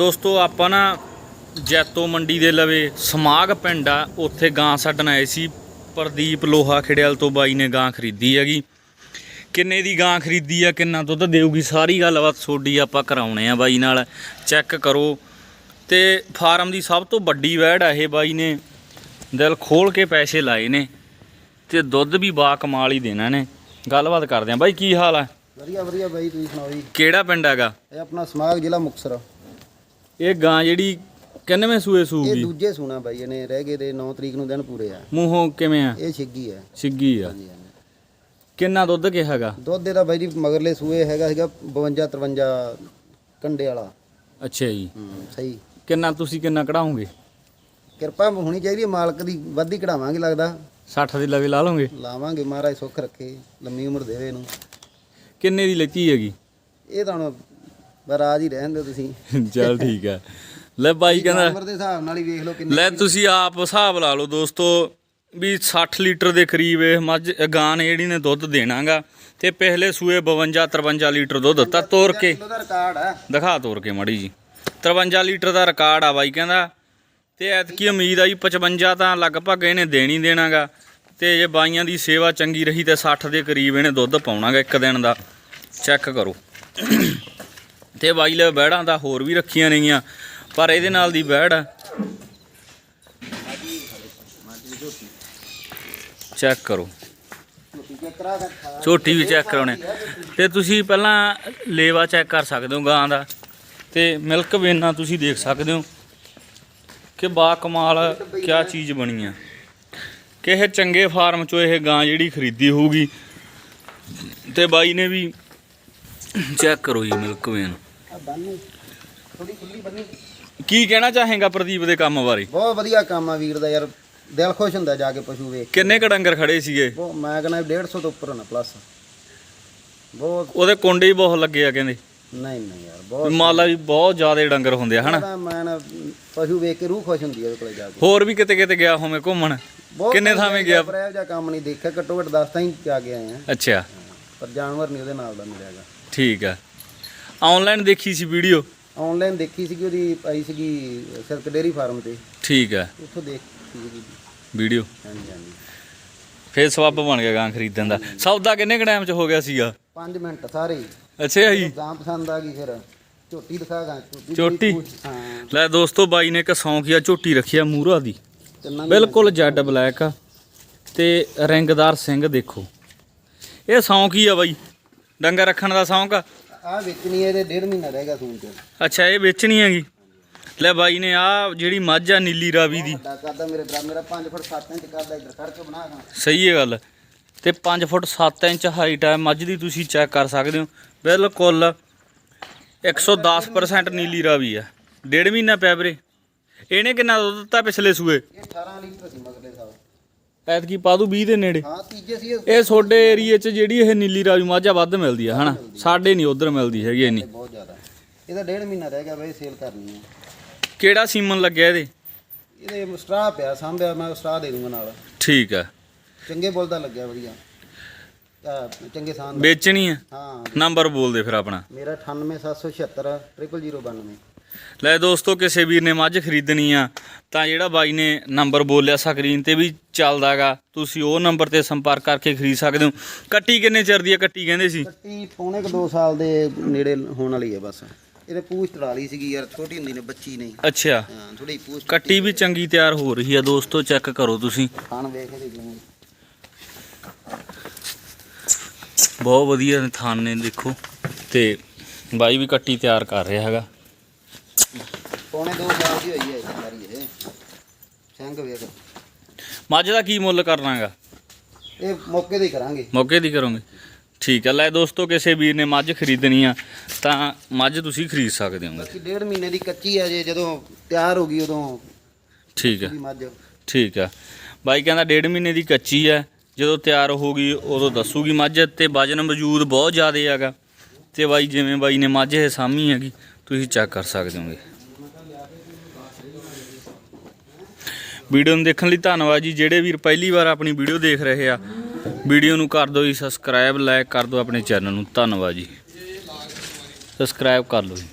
ਦੋਸਤੋ ਆਪਾਂ ਨਾ ਜੈਤੋ ਮੰਡੀ ਦੇ ਲਵੇ ਸਮਾਗ ਪਿੰਡ ਆ ਉੱਥੇ ਗਾਂ ਛੱਡਣ ਆਏ ਸੀ। ਪ੍ਰਦੀਪ ਲੋਹਾ ਖੇੜਿਆਲ ਤੋਂ ਬਾਈ ਨੇ ਗਾਂ ਖਰੀਦੀ ਹੈਗੀ। ਕਿੰਨੇ ਦੀ ਗਾਂ ਖਰੀਦੀ ਆ ਕਿੰਨਾ ਦੁੱਧ ਦੇਊਗੀ ਸਾਰੀ ਗੱਲਬਾਤ ਛੋਡੀ ਆਪਾਂ ਕਰਾਉਣੇ ਆ ਬਾਈ ਨਾਲ। ਚੈੱਕ ਕਰੋ। ਤੇ ਫਾਰਮ ਦੀ ਸਭ ਤੋਂ ਵੱਡੀ ਵੈੜ ਆ ਇਹ ਬਾਈ ਨੇ। ਦਿਲ ਖੋਲ ਕੇ ਪੈਸੇ ਲਾਏ ਨੇ ਤੇ ਦੁੱਧ ਵੀ ਬਾ ਕਮਾਲ ਹੀ ਦੇਣਾ ਨੇ। ਗੱਲਬਾਤ ਕਰਦੇ ਆ। ਬਾਈ ਕੀ ਹਾਲ ਆ? ਵਧੀਆ ਵਧੀਆ ਬਾਈ ਤੁਸੀਂ ਸੁਣਾਓ ਜੀ? ਕਿਹੜਾ ਪਿੰਡ ਹੈਗਾ? ਇਹ ਆਪਣਾ ਸਮਾਗ ਜ਼ਿਲ੍ਹਾ ਮੁਕਤਸਰ। ਇਹ ਗਾਂ ਜਿਹੜੀ ਕਿੰਨਵੇਂ ਸੂਏ ਇਹ ਸੂਗੀ ਦੂਜੇ ਸੂਣਾ ਬਾਈ ਇਹਨੇ ਰਹਿ ਗਏ ਤੇ 9 ਤਰੀਕ ਨੂੰ ਦਿਨ ਪੂਰੇ ਆ। ਮੂੰਹੋਂ ਕਿਵੇਂ ਆ? ਇਹ ਛਿੱਗੀ ਆ। ਹਾਂਜੀ ਹਾਂਜੀ। ਕਿੰਨਾ ਦੁੱਧ ਕਿਹਾਗਾ ਦੁੱਧ ਇਹਦਾ ਬਾਈ ਜੀ ਮਗਰਲੇ ਸੂਏ ਹੈਗਾ ਸੀਗਾ 52 53 ਕੰਡੇ ਵਾਲਾ। ਅੱਛਾ ਜੀ। ਹੂੰ ਸਹੀ। ਕਿੰਨਾ ਤੁਸੀਂ ਕਿੰਨਾ ਕਢਾਓਗੇ? ਕਿਰਪਾ ਹੋਣੀ ਚਾਹੀਦੀ ਹੈ ਮਾਲਕ ਦੀ ਵੱਧ ਹੀ ਕਢਾਵਾਂਗੇ ਲੱਗਦਾ। 60 ਦੀ ਲਵੇ ਲਾ ਲਓਗੇ? ਲਾਵਾਂਗੇ ਮਹਾਰਾਜ ਸੁੱਖ ਰੱਖੇ ਲੰਮੀ ਉਮਰ ਦੇਵੇ ਇਹਨੂੰ। ਕਿੰਨੇ ਦੀ ਲੈਤੀ ਹੈਗੀ? ਇਹ ਤਾਂ ਹੁਣ ਬਰਾਜ ਹੀ ਰਹਿਣ ਦਿਓ ਤੁਸੀਂ। ਚਲ ਠੀਕ ਆ। ਲੈ ਬਾਈ ਕਹਿੰਦਾ ਉਮਰ ਦੇ ਹਿਸਾਬ ਨਾਲ ਹੀ ਵੇਖ ਲਓ ਕਿੰਨੀ ਲੈ ਤੁਸੀਂ ਆਪ ਹਿਸਾਬ ਲਾ ਲਓ ਦੋਸਤੋ ਵੀ 60 ਲੀਟਰ ਦੇ ਕਰੀਬ ਇਹ ਮੱਝ ਗਾਂ ਨੇ ਜਿਹੜੀ ਨੇ ਦੁੱਧ ਦੇਣਾਗਾ ਤੇ ਪਹਿਲੇ ਸੂਏ 52 53 ਲੀਟਰ ਦੁੱਧ ਦਿੱਤਾ। ਤੋਰ ਕੇ। ਕਿਲੋ ਦਾ ਰਿਕਾਰਡ ਹੈ ਦਿਖਾ ਤੋਰ ਕੇ ਮੜੀ ਜੀ। 53 ਲੀਟਰ ਦਾ ਰਿਕਾਰਡ ਆ ਬਾਈ ਕਹਿੰਦਾ। ਤੇ ਐਤਕੀ ਉਮੀਦ ਆ ਜੀ 55 ਤਾਂ ਲਗਭਗ ਇਹਨੇ ਦੇਣੀ ਦੇਣਾਗਾ। ਤੇ ਜੇ ਬਾਈਆਂ ਦੀ ਸੇਵਾ ਚੰਗੀ ਰਹੀ ਤੇ 60 ਦੇ ਕਰੀਬ ਇਹਨੇ ਦੁੱਧ ਪਾਉਣਾਗਾ ਇੱਕ ਦਿਨ ਦਾ। ਚੈੱਕ ਕਰੋ। ਤੇ ਬਾਈ ਲੈ ਬੈੜਾਂ ਦਾ ਹੋਰ ਵੀ ਰੱਖੀਆਂ ਨੇਗੀਆਂ, ਪਰ ਇਹਦੇ ਨਾਲ ਦੀ ਬੈੜ ਆ। ਚੈੱਕ ਕਰੋ। ਚੱਕਰਾ ਝੋਟੀ ਵੀ ਚੈੱਕ ਕਰਾਉਣੇ। ਤੇ ਤੁਸੀਂ ਪਹਿਲਾਂ ਲੇਵਾ ਚੈੱਕ ਕਰ ਸਕਦੇ ਹੋ ਗਾਂ ਦਾ। ਤੇ ਮਿਲਕ ਵੇਨਾ ਤੁਸੀਂ ਦੇਖ ਸਕਦੇ ਹੋ ਕਿ ਬਾ ਕਮਾਲ ਕਿਆ ਚੀਜ਼ ਬਣੀ ਆ। ਕਿਸੇ ਚੰਗੇ ਫਾਰਮ ਚੋਂ ਇਹ ਗਾਂ ਜਿਹੜੀ ਖਰੀਦੀ ਹੋਊਗੀ। ਤੇ ਬਾਈ ਨੇ ਵੀ ਚੈੱਕ ਕਰੋ ਜੀ ਮਿਲਕ ਵੇਨ ਆ ਬੰਨੀ ਥੋੜੀ ਖੁੱਲੀ ਬੰਨੀ ਕੀ ਕਹਿਣਾ ਚਾਹੇਗਾ ਪ੍ਰਦੀਪ ਦੇ ਕੰਮ ਬਾਰੇ? ਬਹੁਤ ਵਧੀਆ ਕੰਮ ਆ ਵੀਰ ਦਾ ਯਾਰ ਦਿਲ ਖੁਸ਼ ਹੁੰਦਾ ਜਾ ਕੇ ਪਸ਼ੂ ਵੇਖ। ਕਿੰਨੇ ਕ ਡੰਗਰ ਖੜੇ ਸੀਗੇ? ਮੈਂ ਕਹਿੰਦਾ 150 ਤੋਂ ਉੱਪਰ ਹੋਣਾ ਪਲੱਸ ਬਹੁਤ ਉਹਦੇ ਕੁੰਡੇ ਹੀ ਬਹੁਤ ਲੱਗੇ ਆ ਕਹਿੰਦੇ। ਨਹੀਂ ਨਹੀਂ ਯਾਰ ਬਹੁਤ ਮਾਲਾ ਵੀ ਬਹੁਤ ਜ਼ਿਆਦਾ ਡੰਗਰ ਹੁੰਦੇ ਆ ਹਨਾ? ਮੈਂ ਨਾ ਪਸ਼ੂ ਵੇਖ ਕੇ ਰੂਹ ਖੁਸ਼ ਹੁੰਦੀ ਹੈ ਉਹਦੇ ਕੋਲੇ ਜਾ ਕੇ। ਹੋਰ ਵੀ ਕਿਤੇ ਕਿਤੇ ਗਿਆ ਹੋਵੇਂ ਘੁੰਮਣ? ਕਿੰਨੇ ਥਾਵੇਂ ਗਿਆ? ਪਰ ਇਹੋ ਜਿਹਾ ਕੰਮ ਨਹੀਂ ਦੇਖਿਆ ਘੱਟੋ ਘੱਟ 10 ਤਾਂ ਹੀ ਜਾ ਕੇ ਆਏ ਆ। ਅੱਛਾ। ਪਰ ਜਾਨਵਰ ਨਹੀਂ ਉਹਦੇ ਨਾਲ ਦਾ ਮਿਲਿਆਗਾ ਠੀਕ ਆ। ਆਨਲਾਈਨ ਦੇਖੀ ਸੀ ਵੀਡੀਓ ਆਨਲਾਈਨ ਦੇਖੀ ਸੀਗੀ ਉਹਦੀ ਆਈ ਸੀਗੀ ਸਿਰਕ ਡੇਰੀ ਫਾਰਮ ਤੇ। ਠੀਕ ਆ। ਉੱਥੋਂ ਦੇਖ ਸੀਗੀ ਵੀਡੀਓ। ਹਾਂਜੀ ਹਾਂਜੀ। ਫੇਰ ਸਵੱਬ ਬਣ ਗਿਆ ਗਾਂ ਖਰੀਦਣ ਦਾ। ਸੌਦਾ ਕਿੰਨੇ ਕ ਟਾਈਮ ਚ ਹੋ ਗਿਆ ਸੀਗਾ? 5 ਮਿੰਟ ਸਾਰੇ ਹੀ। ਅੱਛਾ ਜੀ। ਜਾਂ ਪਸੰਦ ਆ ਗਈ ਫਿਰ। ਝੋਟੀ ਦਿਖਾਗਾ ਝੋਟੀ ਝੋਟੀ? ਹਾਂ। ਲੈ ਦੋਸਤੋ ਬਾਈ ਨੇ ਇੱਕ ਸੌਂਕੀਆ ਝੋਟੀ ਰੱਖੀ ਆ ਮੂਰਾ ਦੀ। ਬਿਲਕੁਲ ਜੈਡ ਬਲੈਕ ਆ। ਤੇ ਰਿੰਗਦਾਰ ਸਿੰਘ ਦੇਖੋ। ਇਹ ਸੌਂਕੀ ਆ ਬਾਈ। ਡੰਗਰ ਰੱਖਣ ਦਾ ਸੌਂਕ? ਆ ਆ ਵੇਚਣੀ ਇਹਦੇ ਡੇਢ ਮਹੀਨਾ ਰਹੇਗਾ ਸੂਣ ਚ ਅੱਛਾ ਇਹ ਵੇਚਣੀ ਹੈਗੀ? ਲੈ ਬਾਈ ਨੇ ਆ ਜਿਹੜੀ ਮੱਝ ਆ ਨੀਲੀ ਰਾਵੀ ਦੀ। ਵੱਡਾ ਕਰਦਾ ਮੇਰੇ ਬਰਾ ਮੇਰਾ 5 ਫੁੱਟ 7 ਇੰਚ ਕਰਦਾ ਇੱਧਰ ਖੜ ਕੇ ਬਣਾ ਗਾ ਸਹੀ ਹੈ ਗੱਲ। ਤੇ 5 ਫੁੱਟ 7 ਇੰਚ ਹਾਈਟ ਹੈ ਮੱਝ ਦੀ ਤੁਸੀਂ ਚੈੱਕ ਕਰ ਸਕਦੇ ਹੋ। ਬਿਲਕੁਲ 110% ਨੀਲੀ ਰਾਵੀ ਆ। ਡੇਢ ਮਹੀਨਾ ਪਿਆ ਵੀਰੇ। ਇਹਨੇ ਕਿੰਨਾ ਦੁੱਧ ਦਿੱਤਾ ਪਿਛਲੇ ਸੂਏ? ਇਹ 18 ਲੀਟਰ ਸੀ ਮਗਲੇ ਸਾਹਿਬ ਐਤਕੀ ਪਾ ਦੂ 20 ਦੇ ਨੇੜੇ। ਹਾਂ ਤੀਜੇ ਸੀ ਇਹ। ਤੁਹਾਡੇ ਏਰੀਏ 'ਚ ਜਿਹੜੀ ਇਹ ਨੀਲੀ ਰਾਵੀ ਮੱਝਾ ਵੱਧ ਮਿਲਦੀ ਆ ਹਨਾ? ਸਾਡੇ ਨਹੀਂ ਉਧਰ ਮਿਲਦੀ ਹੈਗੀ ਇੰਨੀ। ਬਹੁਤ ਜ਼ਿਆਦਾ। ਇਹਦਾ ਡੇਢ ਮਹੀਨਾ ਰਹਿ ਗਿਆ ਬਈ ਸੇਲ ਕਰਨੀ ਹੈ ਕਿਹੜਾ ਸੀਮਨ ਲੱਗਿਆ ਇਹਦੇ? ਇਹਦੇ ਸਟਰਾ ਪਿਆ ਸਾਂਭਿਆ ਮੈਂ ਸਟਰਾ ਦੇ ਦੂੰਗਾ ਨਾਲ। ਠੀਕ ਆ। ਚੰਗੇ ਬੁੱਲ ਦਾ ਲੱਗਿਆ ਵਧੀਆ। ਆਹ, ਚੰਗੇ ਸਾਨ ਦਾ ਵੇਚਣੀ ਆ? ਹਾਂ। ਨੰਬਰ ਬੋਲ ਦੇ ਫਿਰ ਆਪਣਾ। ਮੇਰਾ 98776 00092 ਲੈ ਦੋਸਤੋ ਕਿਸੇ ਵੀਰ ਨੇ ਮੱਝ ਖਰੀਦਣੀ ਆ ਤਾਂ ਜਿਹੜਾ ਬਾਈ ਨੇ ਨੰਬਰ ਬੋਲਿਆ ਸਕਰੀਨ ਤੇ ਵੀ ਚੱਲਦਾਗਾ ਤੁਸੀਂ ਉਹ ਨੰਬਰ ਤੇ ਸੰਪਰਕ ਕਰਕੇ ਖਰੀਦ ਸਕਦੇ ਹੋ। ਕੱਟੀ ਕਿੰਨੇ ਚਿਰ ਦੀ ਆ? ਕੱਟੀ ਕਹਿੰਦੇ ਸੀ। ਕੱਟੀ ਪੌਣੇ ਕੁ 2 ਸਾਲ ਦੇ ਨੇੜੇ ਹੋਣ ਵਾਲੀ ਹੈ ਬਸ। ਇਹਦੇ ਪੂਛ ਤੜਾ ਲਈ ਸੀਗੀ ਯਾਰ ਛੋਟੀ ਹੁੰਦੀ ਨੇ ਬੱਚੀ ਨਹੀਂ। ਅੱਛਾ। ਹਾਂ ਥੋੜੀ ਪੂਛ ਕੱਟੀ ਵੀ ਚੰਗੀ ਤਿਆਰ ਹੋ ਰਹੀ ਆ ਦੋਸਤੋ ਚੈੱਕ ਕਰੋ ਤੁਸੀਂ। ਖਾਣ ਵੇਖ ਇਹਦੇ ਜਿਵੇਂ ਬਹੁਤ ਵਧੀਆ ਥਾਨ ਨੇ ਦੇਖੋ। ਤੇ ਬਾਈ ਵੀ ਕੱਟੀ ਤਿਆਰ ਕਰ ਰਿਹਾ ਹੈਗਾ। ਪੌਣੇ 2 ਸਾਲ ਦੀ ਹੋਈ ਹੈ ਇਹ ਸਾਰੀ ਇਹ। ਸਿੰਘ ਵੇਖ। ਮੱਝ ਦਾ ਕੀ ਮੁੱਲ ਕਰਨਾਗਾ? ਇਹ ਮੌਕੇ ਤੇ ਹੀ ਕਰਾਂਗੇ। ਮੌਕੇ ਦੀ ਕਰੋਗੇ। ਠੀਕ ਆ ਲੈ ਦੋਸਤੋ ਕਿਸੇ ਵੀਰ ਨੇ ਮੱਝ ਖਰੀਦਣੀ ਆ ਤਾਂ ਮੱਝ ਤੁਸੀਂ ਖਰੀਦ ਸਕਦੇ ਹੋਗੇ। ਬਾਕੀ ਡੇਢ ਮਹੀਨੇ ਦੀ ਕੱਚੀ ਆ ਜੇ ਜਦੋਂ ਤਿਆਰ ਹੋ ਗਈ ਉਦੋਂ ਠੀਕ ਦੀ ਮੱਝ। ਠੀਕ ਆ। ਬਾਈ ਕਹਿੰਦਾ ਡੇਢ ਮਹੀਨੇ ਦੀ ਕੱਚੀ ਆ ਜਦੋਂ ਤਿਆਰ ਹੋਊਗੀ ਉਦੋਂ ਦੱਸੂਗੀ ਮੱਝ ਤੇ ਵਜਨ ਮੌਜੂਦ ਬਹੁਤ ਜ਼ਿਆਦਾ ਹੈਗਾ ਤੇ ਬਾਈ ਜਿਵੇਂ ਬਾਈ ਨੇ ਮੱਝ ਇਹ ਸਾਮੀ ਹੈਗੀ ਤੁਸੀਂ ਚੈੱਕ ਕਰ ਸਕਦੇ ਹੋਗੇ। ਵੀਡੀਓ ਨੂੰ ਦੇਖਣ ਲਈ ਧੰਨਵਾਦ ਜੀ। ਜਿਹੜੇ ਵੀਰ ਪਹਿਲੀ ਵਾਰ ਆਪਣੀ ਵੀਡੀਓ ਦੇਖ ਰਹੇ ਆ, ਵੀਡੀਓ ਨੂੰ ਕਰ ਦਿਓ ਜੀ। ਸਬਸਕ੍ਰਾਈਬ ਲਾਈਕ ਕਰ ਦਿਓ ਆਪਣੇ ਚੈਨਲ ਨੂੰ। ਧੰਨਵਾਦ ਜੀ। ਸਬਸਕ੍ਰਾਈਬ ਕਰ ਲਓ ਜੀ।